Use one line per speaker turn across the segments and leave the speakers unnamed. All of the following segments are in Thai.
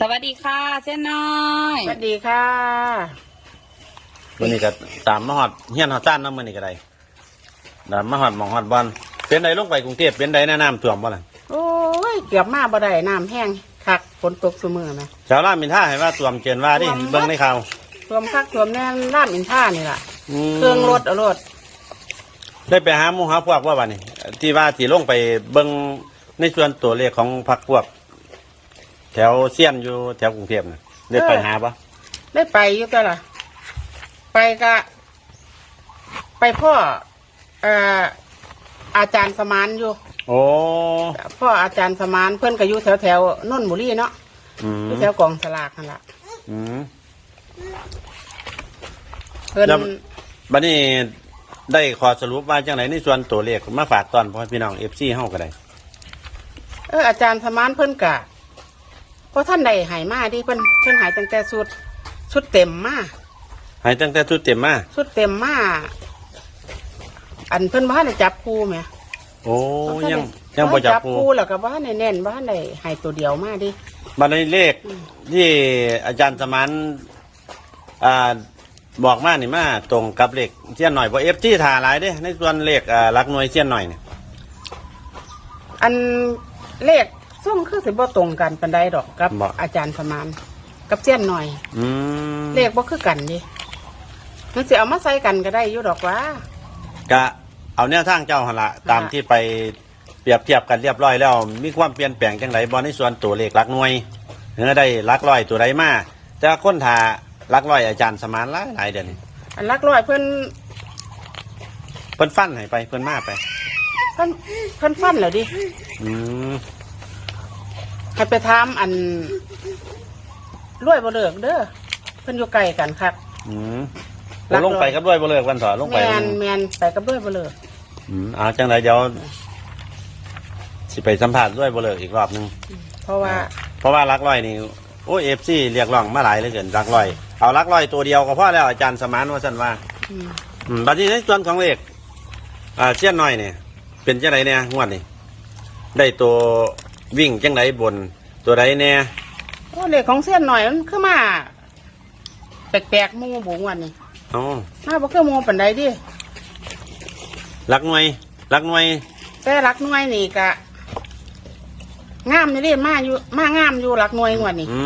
สวัสดีค่ะ เส้นน้อย
สวัสดีค่ะ
วันนี้ก็ตามมาหอดเฮียนหอดจ้านน้ำมันนี่ก็ได้ตามมาหอดหมองหอดบอลเป็นใดลงไปกรุงเทพเป็นใดแนะน้ำท่วมบ่ล่ะ
โอ้ยเกือบมาบ่ได้น้ำแห้งคักฝนตกเสมอไหม
ชาวราชมินท่าให้ว่าท่วมเกินว่าดิ
ท่วม
เบิ่งในข่าว
ท่วมคักท่วมแน่ลาดอินท่านี่ล่ะ
ม
เครื่องรถเอารถ
ได้ไปหาหมู่หาพวกว่าวันนี้ที่ว่าที่ลงไปเบิ่งในส่วนตัวเลขของพรรคพวก แถวเซียนอยู่แถวกรุงเทพน่ะได้ไปหาปะ
ได้ไปอยู่ก็ล่ะ ไปกะไปพ่อเอ่ออาจารย์สมานอยู่
โอ้
พ่ออาจารย์สมานเพื่อนก็อยู่แถวแถวๆนนทบุรีเนาะ
อืม
อยู่แถวกองสลากนั่นล่ะ
อืม
เพื่อน
แล้วบัดนี้ได้ขอสรุปว่าจังไหนในส่วนตัวเลขมาฝากตอนพ่อพี่น้องเอฟซีเฮาก็ได้
เอออาจารย์สมานเพื่อนกะเพ ราะท่านใดใหายมาดิเพื่อนเพื่อนใหายตั้งแต่ชุดชุดเต็มมา
ให้ตั้งแต่ชุดเต็มมา
ชุดเต็มมาอันเพิ่นบ้านได้จับคู่ไหม
โอ้ยังยังบ่จับปู
คู่แล้วก็บ้านได้แน่นบ้านได้ให้ตัวเดียวมาดิ
บัดนี้เลขที่อาจารย์สมานอ่าบอกมานี่มาตรงกับเลขเสี้ยนหน่อยบ่เอฟที่ถ่าหลายเด้ในส่วนเลขอ่าหลักหน่วยเสี้ยนหน่อยเนี่ย
อันเลข ส้มคือสิบ่ตรงกันปันใดดอกกับอาจารย์สมานกับเจียนหน่อย
อืม
เลขบ่คือกันดิมันสิเอามาใส่กันก็ได้อยู่ดอกว่า
กะเอาแนวทางเจ้าหนละตามที่ไปเปรียบเทียบกันเรียบร้อยแล้ว มีความเปลี่ยนแปลงจังไรบ่ในส่วนตัวเลขหลักหน่วยเนื้อได้หลักร้อยตัวใดมาแต่คนถ่าหลักร้อยอาจารย์สมานหลายหลายเดือนนี้
อันลักร้อยเพิ่น
เพิ่นฟันให้ไปเพิ่นมาไป
เพิ่นเพิ่นฟันแล้วดิ
อืม
ให้ไปถามอันรวยบ่เลิกเด้อเพิ่นอยู่ไกลกันครับ
อืม
หลักร้อย
ลงไปกับด้วยบ่เลิกวันสอนลง
แม
ไป
นแมนไปกับรวยบ่เลิก
อืมเอาจังไรเดี๋ยวสิไปสัมผัสด้วยบ่เลิกอีกรอบหนึง
เพราะว่า
เพราะว่าหลักร้อยนี่โอ้เอฟซีเรียกร้องมาหลายเหลือเกินหลักร้อย เอาหลักร้อยตัวเดียวก็พอแล้วอาจารย์สมานว่าสันว่า
อืม
อืมบัดนี้ในส่วนของเลขอ่าเชียนน้อยเนี่ยเป็นจังไรเนี่ยงวดนี่ได้ตัววิ่งจังไรบน ตัวใดเนี่ย
โอ้เลขของเสี้ยนหน่อยมันคือมาแปลกๆหมู่บุงวันนี้
อ๋อ
มาบ่คือหมู่ปานใดดิ
หลักหน่วยหลักหน่วย
แต่รักหน่วยนี่ก็งามนี่ดิมาอยู่มางามอยู่รักหน่วยงวดนี้
อื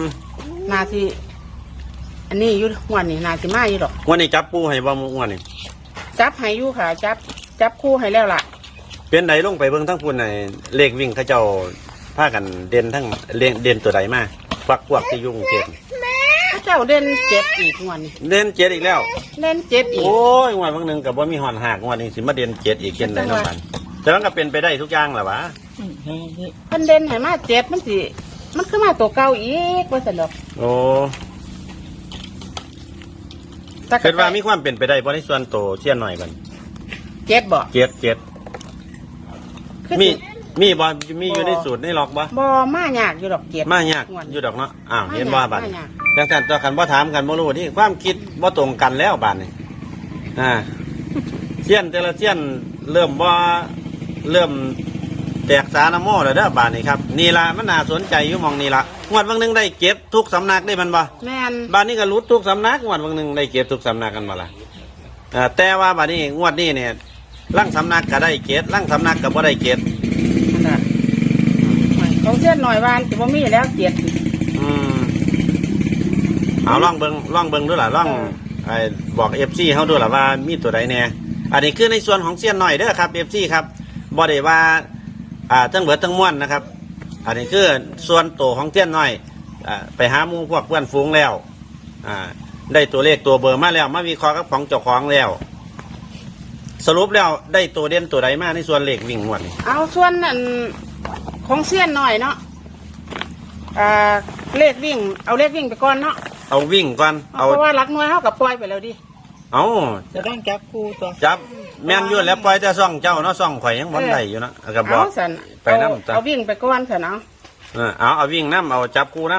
ม
นาสิอันนี้อยู่งวดนี้นาสิมาอยู่ดอก
งวันนี้จับปูให้บ่งวดนี่
จับให้อยู่ค่ะ จับจับคู่ให้แล้วล่ะ
เป็นไหนลงไปเบิ่งทั้งพุ่นในเลขวิ่งเขาเจ้า พากันเด่นทั้งเด่นเด่นตัวใดมาพวกพวกที่อยุ่กรุงเทพ
พระเจ้าเด่นเจ็ดอีกงวดนี้
เด่นเจ็ดอีกแล้ว
เด่นเจ็ดอีก
โอ้ยงวดบางหนึ่งกับว่ามีหอนหักงวดนี้สิมาเด่นเจ็ดอีกเช่นไรน้ำมันแต่มันก็เป็นไปได้ทุกอย่างแหละวะ
เพิ่นเด่นให้มาเจ็ดมันสิ มันคือมาตัวเก่าอีกว่าซั่นดอก
โอ้
แต่ก็
คิดว่ามีความเป็นไปได้เพราะในส่วนโตเชี่ยนหน่อยกัน
เจ็ดบ่
เจ็ดเจ็ด
คือ
มี
สิ
มีบอมีอยู่ในสูตรในล็อกบ่
บ่มายากอยู่ดอกเจ็ด
มายาก
งวด
อยู่ดอกเนาะอ้าว
มายาก
เห็นว่าบัด
มายาก
ดังนั้นตัวกันบ่ถามกันบ่รู้นี่ความคิดบ่ตรงกันแล้วบัดนี่อ่าเชี่ยนแต่ละเชี่ยนเริ่มว่าเริ่มแตกสารโมแล้วเด้อบาดนี่ครับนี่ละมันน่าสนใจอยู่หมองนี่ละงวดบางหนึงได้เก็บทุกสำนักได้มันบ่
แม่น
บาดนี้ก็รุดทุกสำนักงวดบางหนึงได้เก็บทุกสำนักกันบ่ล่ะอ่าแต่ว่าบาดนี้งวดนี้เนี่ยลังสำนักก็ได้เก็บลังสำนักก็บ่ได้เก็บ
นั่นน่ะ ของเส้นหน่อยวานสิบ่มีแล้วเจ็ด
อืมเอาล่องเบิงล่องเบิงด้วยล่ะล่องไอ้บอกเอฟซีเขาด้วยล่ะว่ามีตัวใดแน่อันนี้คือในส่วนของเซียนหน่อยเด้อครับเอฟซีครับบ่ได้ว่าอ่าทั้งเบิดทั้งม้วนนะครับ อันนี้คือส่วนตัวของเซียนหน่อยอ่าไปหาหมูพวกเพื่อนฝูงแล้วอ่าได้ตัวเลขตัวเบอร์มาแล้ว มาวิเคราะห์กับของเจ้าของแล้ว สรุปแล้วได้ตัวเด่นตัวใดมาในส่วนเลขวิ่งงวดนี่
เอาส่วนอัน ของเสี้ยนหน่อยเนาะอ่าเลขวิ่ง เอาเลขวิ่งไปก่อนเนาะ
เอาวิ่งก่อนเอา
เพราะว่ารักน้อยเขากับปล่อยไปแล้วดิ
เอา
จะต้องจับคู่ตัว
จับแม่นอยุ่นแล้วปล่อยแต่ซ่องเจ้าเนาะซ่องข่อยยังบ่ได้อยู่เนาะก็บอก
เอาสัน
ไปนำ
เอา
จ้ะ
เอาวิ่งไปก่อนสันเอา
เออเอาเอาวิ่งน้ำเอาจับคู่น้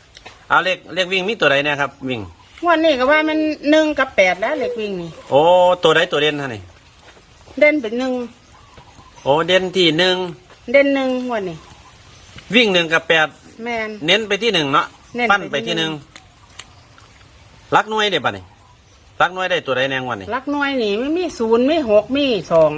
ำเอาเลขเลขวิ่งมีตัวใดเนี่ยครับวิ่ง
งวันนี้ก็ว่ามันหนึ่งกับแปดแล้วเลขวิ่งนี่
โอ้ตัวใดตัวเด่นฮะนี่
เด่นเป็นหนึ่ง
โอ้เด่นที่หนึ่ง
เด่นหนึ่งงวันนี้
วิ่งหนึ่งกับแปด
แมน
เน้นไปที่หนึ่งเนาะ
เน้นไป
ปั้นไป
ที่
ที่ห
หนึ่
นึ่ง
ง
รักหน้อยเดี๋ยวปะนี่รักหน้อยได้ตัวใดแนงวันนี่
ลักน้อยนี่ไม่มีศูนย์ไม่หกมีสอง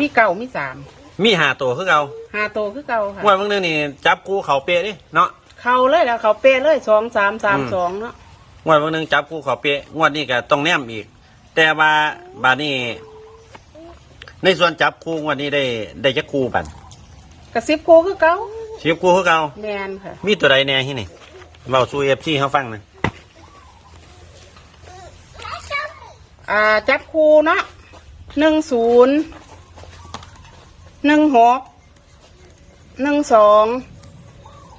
มีเก่ามีสาม
มีหาตัวคือเก่า
หาโตวคือเก่าค่ะ
งวดบางนึงนี่จับกูเขาเปะนี่เนาะ
เขาเลยแล้วเขาเป๊ะเลยสองสามสาม
อืม
สองเนาะ
งวดบางนึงจับกูเขาเปะงวดนี้ก็ต้องแนมอีก แต่ว่าบาดนี้ ในส่วนจับคู่งวดนี้ได้ได้จักคู่บัน
กระซิบกูคือเก่า
สิบคู่คือเก่า
แมนค่ะ
มีตัวใดแน่ที่นี่เบาสู้เอฟซีเขาฟังหนะ
อ่าจับคูเนาะหนึ่งศูนย์หนึ่งหกหนึ่งสอง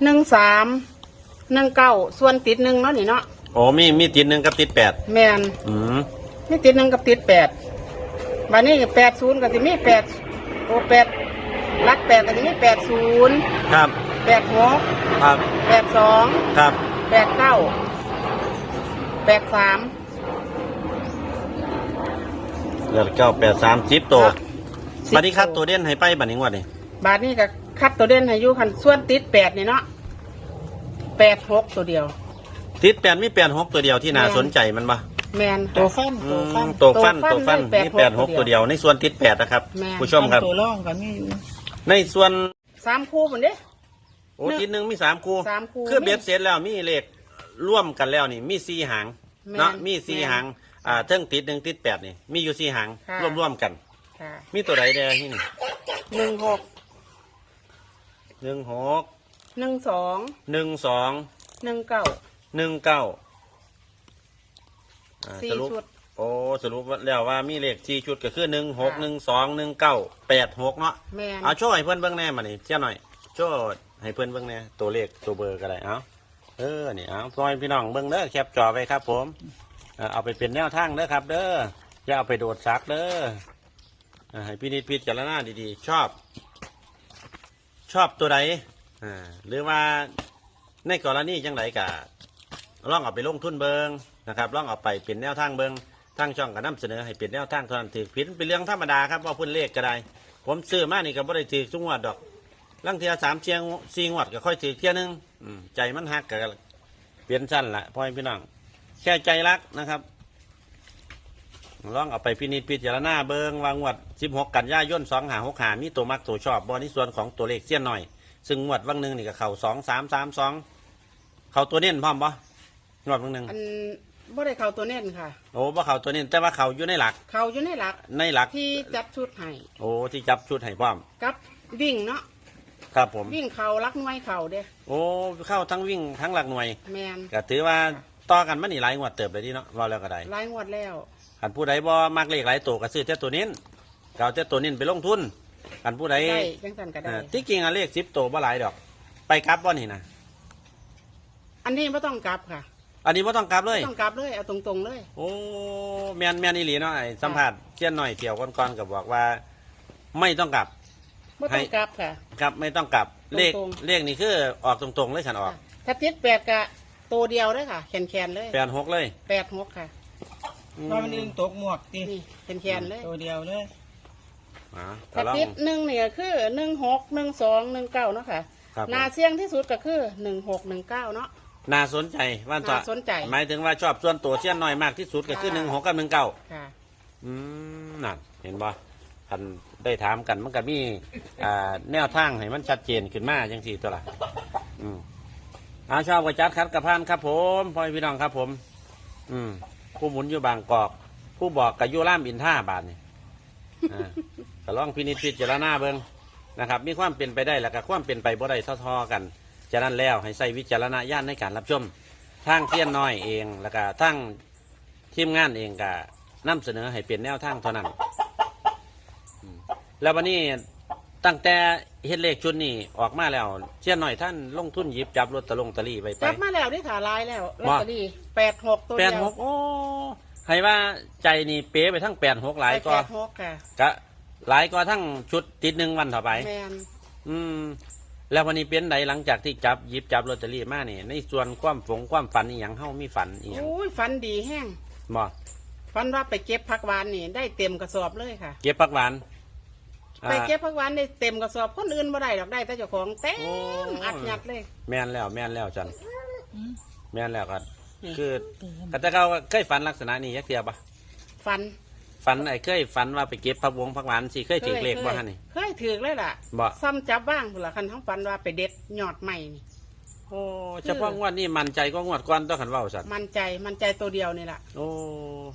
หนึ่งสามหนึ่งเก้าส่วนติดหนึ่งเนาะนี่เนาะ
โอ้มีมีติดหนึ่งกับติดแปด
แมน
อืม
นี่ติดหนึ่งกับติดแปด บันนี้แปดศูนย์ก็จะมีแปดโอ้แปดรักแปดก็จะมีแปดศูนย์
ครับ
แปดหก
ครับ
แปดสอง
ครับ
แปดเก้าแปดสาม
เหลือเก้าแปดสามสิบตัว
ครับ
บัดนี้ครับตัวเด่นให้ไปบัดนี้งวดนี้
บาทนี้ก็คัดตัวเด่นให้อยู่คันส่วนติดแปดนี่เนาะแปดหกตัวเดียว
ติดแปดมีแปดหกตัวเดียวที่น่า
แม่น
สนใจมันปะ
แมนค่ะ
ตัวฟัน
อื
ตัวฟัน
มตัวฟัน
ตั
ตัว
วฟั
ฟัน
น
มี
แป
แป
ด
ด
ห
ห
ก
กตัวเดียว ในส่วนติดแปดนะครับ
แม่น
ผู้ชมครับ
ตัวร่องก็มี
ในส่วน
สามคู่หมดเด้
โอ้ติดหนึ่งมีสามคู่
สามคู่
คือเบ็ดเสร็จแล้วมีเลขร่วมกันแล้วนี่มีสี่หาง
แม่น
เนาะมีสี่
แม่น
หางอ่าเทิงติดหนึ่งติดแปดนี่มีอยู่สี่หาง
ค่ะ
ร่วมร่วมๆกัน
ค่ะ
มีตัวใดแดงที่นี่
หนึ่งหก
หนึ่งหก
หนึ่งสอง
หนึ่งสอง
หนึ่งเก้า
หนึ่งเก้า อ่า
สี่
สรุป
ชุด
โอ้สรุปแล้วว่ามีเลขสี่ชุดก็คือหนึ่งหก
ค่ะ
หนึ่งสองหนึ่งเก้าแปดหกเนาะ
แมน
เอาโช่วยให้เพื่อนเบิ้งแน่มานี่เจ้าหน่อยโช่วยให้เพื่อนเบิ้งแน่ตัวเลขตัวเบอร์ก็ได้เอาเออนี่เอาพอยพี่น้องเบิ้งเด้อแคปจอไว้ครับ ผมเอ่อเอาไปเป็นแนวทางเด้อครับ เด้ออย่าเอาไปโดดซักเด้อเอ่อให้พี่นิดพิจารณาดีๆ ชอบ ชอบตัวใดอ่าหรือว่าในกรณีจังไรกะลองเอาไปลงทุนเบิง นะครับลองเอาไปเป็นแนวทางเบิงทางช่องก็นำเสนอให้เป็นแนวทางเท่านั้นถือผิดเป็นเรื่องธรรมดาครับว่าพุ่นเลขก็ได้ ผมซื้อมานี่ก็บ่ได้ถือทุกงวดดอกลังเทียสามเชียงสี่งวดก็ค่อยถือเที่ยหนึงอืมใจมันหักก็เปลี่ยนสั้นละพ่อพี่น้องแค่ใจรักนะครับลองเอาไปพินิจพิจารณาเบิงวางงวด 16 กันยายน2หา6หามีตัวมักตัวชอบบอในส่วนของตัวเลขเสี้ยนหน่อย ซึ่งงวดวังหนึ่งนี่ก็เข่าสองสามสามสองเข่าตัวเน้นพร้อมปะงวดวังหนึ่ง
อัน บ่ได้เข้าตัวเน้นค่ะ
โอ้บ่เข่าตัวเน้นแต่ว่าเข่าอยู่ในหลัก
เข้าอยู่ในหลัก
ในหลัก
ที่จัดชุดให้
โอ้ที่จับชุดให้พร้อม
กับวิ่งเนาะ
ครับผม
วิ่งเขารักหน่วยเขาเด้
โอ้เข้าทั้งวิ่งทั้งหลักหน่วย
แมน
ก็ถือว่าต่อกันมันนี่หลายงวดเติบเลยที่เนาะว่าแล้วก็ได้
รายงวดแล้ว
หันผู้ใดบ่มักเลขหลายตัวก็ซื้อแต่ตัวเน้นก็เอาแต่ตัวเน้นไปลงทุนหันผู้ใด
ได้จังสันก็ได้
เอ่อที่จริงอะเลขสิบตัวบ่หลายดอก ไปกลับบ่นี่นะ
อันนี้ไม่ต้องกลับค่ะ
อันนี้บ่ต้องกลับเลย
ไม่ต้องกลับเลยเอาตรงๆเลย
โอ้แมนแมนอีหลีเนาะไอ้สัมผัสเชี่ยนหน่อยเที่ยวก่อนๆกับบอกว่า ไม่ต้องกลับ
ไม่ต้องกลับค่ะ
ครับไม่ต้องกลับเลข
ตรงๆ
เลขนี่คือออกตรงๆเลยฉันออก
ถ้าติดแปดกะตัวเดียวเลยค่ะ แขนแขนๆเลย
แปดหกเลย
แปดหกค่ะ
ว่ามันอึงตกหมวกดิ
นี่แขนแขนๆเลย
ตัวเดียวเลย
อ่า
ถ้า
ลอง
ติดหนึ่งเนี่ยคือหนึ่งหกหนึ่งสองหนึ่งเก้าเนาะค่ะ
ครับผม
นาเสี่ยงที่สุดก็คือหนึ่งหกหนึ่งเก้าเนาะ
น่าสนใจว่าต่อ
น่าสนใจ
หมายถึงว่าชอบส่วนตัวเชี่ยนหน่อยมากที่สุดก็คือห
ค่ะ
นึ่งหกกับหนึ่งเก้า
ค่ะ
อืมนั่นเห็นบ่คันได้ถามกันมันก็มีอ่าแนวทางให้มันชัดเจนขึ้นมาจังสี่ตัวละอืมอาชอบกระจัดคัดกระพานครับผมพ่อพี่น้องครับผม อืม ผู้หมุนอยู่บางกอก ผู้บอกกับยู่ล่ามอินท่าบานนี่อ่าก็ลองพินิจพิจารณาเบิ้งนะครับ มีความเป็นไปได้แล้วก็ความเป็นไปบ่ได้ทอๆกัน ฉะนั้นแล้วให้ใส่วิจารณญาณในการรับชมทางเทียนน้อยเองแล้วก็ทั้งทีมงานเองก็นำเสนอให้เป็นแนวทางเท่านั้นอืมแล้ววันนี้ตั้งแต่เฮ็ดเลขชุดนี้ออกมาแล้วเทียนน้อยท่านลงทุนหยิบจับลอตเตอรี่ลงตะลี่ไปไป
จับมาแล้วนี่ค่ะลายแล้วลอต
ว่า
เตอรี่แปดหกตัว
แป
เดี
ด
ยว
หกโอ้ให้ว่าใจนี่เป๊ะไปทั้งแปดหกหลายก็
แปดหกค่ะ
ก็หลายก็ทั้งชุดติดหนึ่งวันต่อไป
แมน
อืม แล้ววันนี้เป็นไดหลังจากที่จับหยิบจับลอตเตอรี่มาเนี่ยในส่วนความฝงความฝันอีหยังเฮามีฝันอีหยัง
โอ้ยฟันดีแห้ง
บ่
ฟันว่าไปเก็บผักหวานนี่ ได้เต็มกระสอบเลยค่ะ
เก็บผักหวาน
ไปเก็บผักหวานได้เต็มกระสอบคนอื่นบ่ได้ดอกได้แต่เจ้าของเต็
โอ้
มอัดยัดเลย
แม่นแล้ว แม่นแล้วจันแม่นแล้วก็คือก็แต่เขาเคยฝันลักษณะนี้ยักเทียบปะ
ฟัน
ฝันไอ้เคยฝันว่าไปเก็บผักวงผักหวานสิเคยถือเลขบ่ฮะนี่
เคยถือเลยล่ะ
บ่
ซ้ำจับบ้างพุ่นละคันทั้งฟันว่าไปเด็ดยอดใหม่นี่
โอ้เฉพาะงวดนี้มันใจก็งวดก่อนต้องขันเว้าสัตว์
มันใจมันใจตัวเดียวนี่ล่ะ
โอ้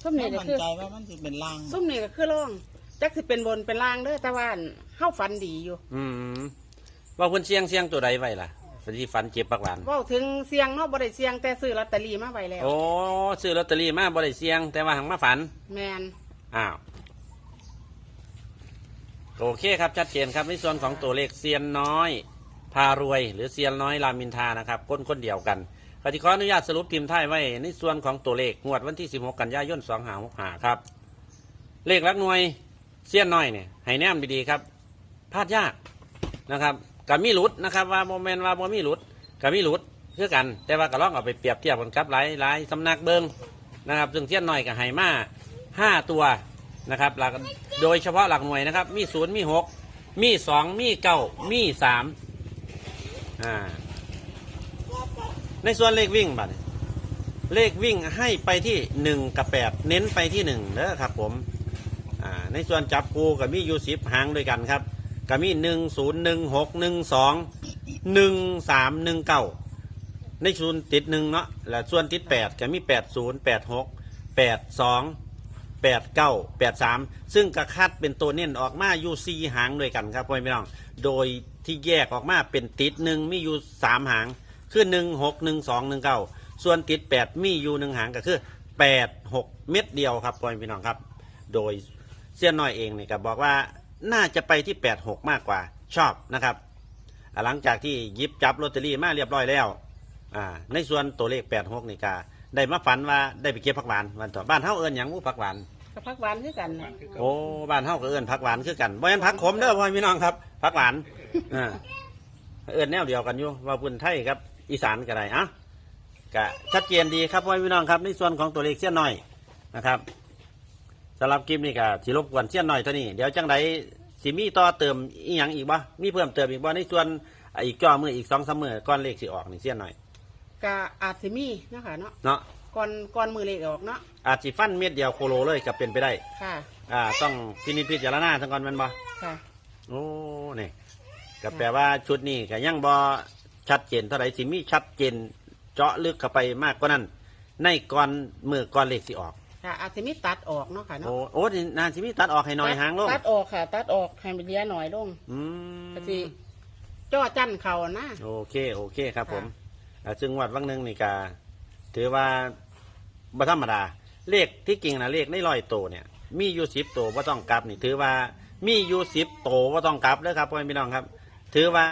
ส้มนี่ก็
มั่น
คือ
ใจว่ามันสิเป็นลาง
ส้มนี่ก็คือร่องจักสิเป็นบนเป็นล่างเด้อแต่ว่าเฮาฟันดีอยู่
อืมว่าเพิ่นเสียงเสียงตัวใดไว้ล่ะฝันที่ฝันเจ็บผักหวาน
เว้าถึงเสียงเนาะบ่ได้เสียงแต่ซื้อลอตเตอรี่มาไว้แล้ว
โอ้ซื้อลอตเตอรี่มาบ่ได้เสียง แต่ว่าหังมาฝัน
แมน
อ้าวโอเคครับชัดเจนครับในส่วนของตัวเลขเซียนน้อย พารวย หรือเซียนน้อยรามินทานะครับคนคนเดียวกันกติขออนุญาตสรุปทีมท้ายไว้ในส่วนของตัวเลขงวดวันที่ 16 กันยายน2 5 6 5ครับ เลขลักหน่วยเซียนน้อยเนี่ยให้แนมดีๆครับพลาดยากนะครับกับมีหลุดนะครับว่าโมเมนต์ว่าโมมีหลุดกับมีหลุดคือกัน แต่ว่าก็ลองเอาไปเปรียบเทียบกันครับหลายหลายสำนักเบิงนะครับซึ่งเซียนน้อยกับไฮมา ห้าตัวนะครับหลักโดยเฉพาะหลักหน่วยนะครับ มีศูนย์มีหกมีสองมีเก้ามีสามอ่าในส่วนเลขวิ่งบัดเลขวิ่งให้ไปที่หนึ่งกับแปดเน้นไปที่หนึ่งเด้อครับผมอ่าในส่วนจับคูกับมียูสิบหางด้วยกันครับกับมีหนึ่งศูนย์หนึ่งหกหนึ่งสองหนึ่งสามหนึ่งเก้าในส่วนติดหนึ่งเนาะและส่วนติดแปดกับมีแปดศูนย์แปดหกแปดสอง แปดเก้าแปดสามซึ่งกระคัดเป็นตัวเน้นออกมาอยู่สี่หางด้วยกันครับพ่อพี่น้อง โดยที่แยกออกมาเป็นติดหนึ่งมีอยู่สามหาง คือหนึ่งหกหนึ่งสองหนึ่งเก้าส่วนติดแปดมีอยู่หนึ่งหางก็คือแปดหกเม็ดเดียวครับพ่อพี่น้องครับ โดยเสี้ยนน้อยเองเนี่ยก็บอกว่าน่าจะไปที่86มากกว่าชอบนะครับหลังจากที่ยิบจับลอตเตอรี่มาเรียบร้อยแล้วในส่วนตัวเลข86นี่ก็ ได้มาฝันว่าได้ไปเก็บผักหวานวันต่อบ้านเฮาเอิ้นหยังวูผักหวาน
กับพักหวานคือกันนะ
โอ้บ้านเฮาก็เอิ้นผักหวานคือกันบ่แม่นผักขมเด้อพ่อพี่น้องครับผักหวานอ่าเอิ้นแนวเดียวกันอยู่ว่าพุ่นไทยครับ อีสานก็ได้อะก็ชัดเจนดีครับพ่อพี่น้องครับ ในส่วนของตัวเลขเสี้ยนน้อยนะครับสำหรับคลิปนี้ก็สิรบกวนเสี้ยนหน่อยเท่านี้เดี๋ยวจังไดสิมีต่อเติมอีหยังอีกบ่มีเพิ่มเติมอีกบ่ในส่วนอะอีกจ่อมืออีกสองสามมือก้อนเลขสิออกนี่เสี้ยนหน่อย
กะอาจสิมีเนาะคะเนาะ
เนาะ
ก่อนก่อนมือเลขออกเนาะ
อาจสิฟันเม็ดเดียวโคโลเลยก็เป็นไปได้
ค่ะ
อ่า ต้องพินิจพิจารณาทั้งก่อนแมันบ่
ค่ะ
โอ้นี่ก็แปลว่าชุดนี้ก็ยังบ่ชัดเจนเท่าไหร่สิมีชัดเจน เจาะลึกเข้าไปมากกว่านั้น ในก่อนมือก่อนเลขสิออก
ค่ะ อาจสิมีตัดออกเนาะค่ะเนาะ
โอ้โอ้นี่นานสิมีตัดออกให้หน่อยหางลง
ตัดออกค่ะ ตัดออกให้มันเหลียหน่อยลง
อืม
ก็สิจ้อจั่นเขานะ
โอเค โอเคครับผม
ค่ะ
อ่า ซึ่งวัดวังหนึ่งนี่กาถือว่าบ่ธรรมดา เลขที่จริงนะเลขในร้อยโตเนี่ย มีอยู่สิบโตว่าต้องกลับนี่ถือว่ามีอยู่สิบโตว่าต้องกลับเลยครับพ่อแม่พี่น้องครับ ถือว่า